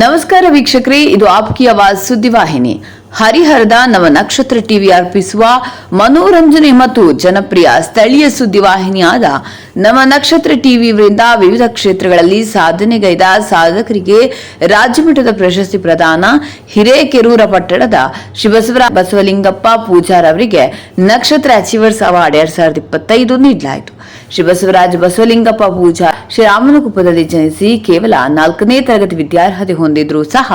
ನಮಸ್ಕಾರ ವೀಕ್ಷಕರೇ, ಇದು ಆಪ್ಕಿ ಆವಾಜ್ ಸುದ್ದಿವಾಹಿನಿ ಹರಿಹರದ ನವ ನಕ್ಷತ್ರ ಟಿವಿ ಅರ್ಪಿಸುವ ಮನೋರಂಜನೆ ಮತ್ತು ಜನಪ್ರಿಯ ಸ್ಥಳೀಯ ಸುದ್ದಿವಾಹಿನಿಯಾದ ನವ ನಕ್ಷತ್ರ ಟಿವಿ ವೃಂದ ವಿವಿಧ ಕ್ಷೇತ್ರಗಳಲ್ಲಿ ಸಾಧನೆಗೈದ ಸಾಧಕರಿಗೆ ರಾಜ್ಯಮಟ್ಟದ ಪ್ರಶಸ್ತಿ ಪ್ರದಾನ ಹಿರೇಕೆರೂರ ಪಟ್ಟಣದ ಶಿವಸವರ ಬಸವಲಿಂಗಪ್ಪ ಪೂಜಾರ್ ಅವರಿಗೆ ನಕ್ಷತ್ರ ಅಚೀವರ್ಸ್ ಅವಾರ್ಡ್ ಎರಡ್ ಸಾವಿರದ ಇಪ್ಪತ್ತೈದು ನೀಡಲಾಯಿತು. ಶ್ರೀ ಬಸವರಾಜ ಬಸವಲಿಂಗಪ್ಪ ಪೂಜಾ ಶ್ರೀರಾಮನಗುಪ್ಪದಲ್ಲಿ ಜನಿಸಿ ಕೇವಲ ನಾಲ್ಕನೇ ತರಗತಿ ವಿದ್ಯಾರ್ಹತೆ ಹೊಂದಿದ್ರೂ ಸಹ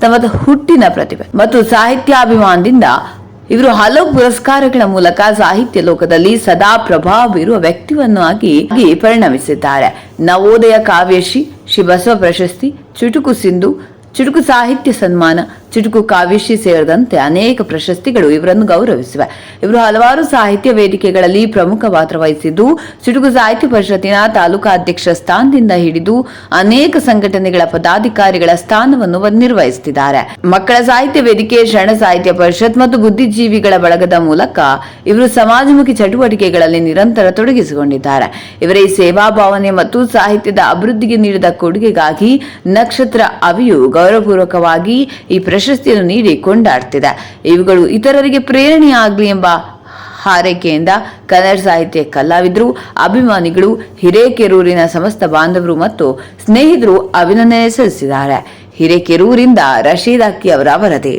ತಮ್ಮ ಹುಟ್ಟಿನ ಪ್ರತಿಭೆ ಮತ್ತು ಸಾಹಿತ್ಯಾಭಿಮಾನದಿಂದ ಇವರು ಹಲವು ಪುರಸ್ಕಾರಗಳ ಮೂಲಕ ಸಾಹಿತ್ಯ ಲೋಕದಲ್ಲಿ ಸದಾ ಪ್ರಭಾವ ಬೀರುವ ವ್ಯಕ್ತಿವನ್ನಾಗಿ ಪರಿಣಮಿಸಿದ್ದಾರೆ. ನವೋದಯ ಕಾವ್ಯಶ್ರೀ ಶ್ರೀ ಬಸವ ಪ್ರಶಸ್ತಿ, ಚುಟುಕು ಸಿಂಧು, ಚುಟುಕು ಸಾಹಿತ್ಯ ಸನ್ಮಾನ ಚುಟುಕು ಕಾವ್ಯಶ್ರೀ ಸೇರಿದಂತೆ ಅನೇಕ ಪ್ರಶಸ್ತಿಗಳು ಇವರನ್ನು ಗೌರವಿಸಿವೆ. ಇವರು ಹಲವಾರು ಸಾಹಿತ್ಯ ವೇದಿಕೆಗಳಲ್ಲಿ ಪ್ರಮುಖ ಪಾತ್ರ ವಹಿಸಿದ್ದು, ಚುಟುಕು ಸಾಹಿತ್ಯ ಪರಿಷತ್ತಿನ ತಾಲೂಕಾ ಅಧ್ಯಕ್ಷ ಸ್ಥಾನದಿಂದ ಹಿಡಿದು ಅನೇಕ ಸಂಘಟನೆಗಳ ಪದಾಧಿಕಾರಿಗಳ ಸ್ಥಾನವನ್ನು ನಿರ್ವಹಿಸುತ್ತಿದ್ದಾರೆ. ಮಕ್ಕಳ ಸಾಹಿತ್ಯ ವೇದಿಕೆ, ಶರಣ ಸಾಹಿತ್ಯ ಪರಿಷತ್ ಮತ್ತು ಬುದ್ಧಿಜೀವಿಗಳ ಬಳಗದ ಮೂಲಕ ಇವರು ಸಮಾಜಮುಖಿ ಚಟುವಟಿಕೆಗಳಲ್ಲಿ ನಿರಂತರ ತೊಡಗಿಸಿಕೊಂಡಿದ್ದಾರೆ. ಇವರ ಈ ಸೇವಾ ಭಾವನೆ ಮತ್ತು ಸಾಹಿತ್ಯದ ಅಭಿವೃದ್ಧಿಗೆ ನೀಡಿದ ಕೊಡುಗೆಗಾಗಿ ನಕ್ಷತ್ರ ಅವಿಯು ಗೌರವಪೂರ್ವಕವಾಗಿ ಈ ಪ್ರಶಸ್ತಿಯನ್ನು ನೀಡಿ ಕೊಂಡಾಡ್ತಿದೆ. ಇವುಗಳು ಇತರರಿಗೆ ಪ್ರೇರಣೆಯಾಗಲಿ ಎಂಬ ಹಾರೈಕೆಯಿಂದ ಕನ್ನಡ ಸಾಹಿತ್ಯ ಕಲಾವಿದರು, ಅಭಿಮಾನಿಗಳು, ಹಿರೇಕೆರೂರಿನ ಸಮಸ್ತ ಬಾಂಧವರು ಮತ್ತು ಸ್ನೇಹಿತರು ಅಭಿನಂದನೆ ಸಲ್ಲಿಸಿದ್ದಾರೆ. ಹಿರೇಕೆರೂರಿಂದ ರಶೀದ್ ಅಕ್ಕಿ ಅವರ ವರದಿ.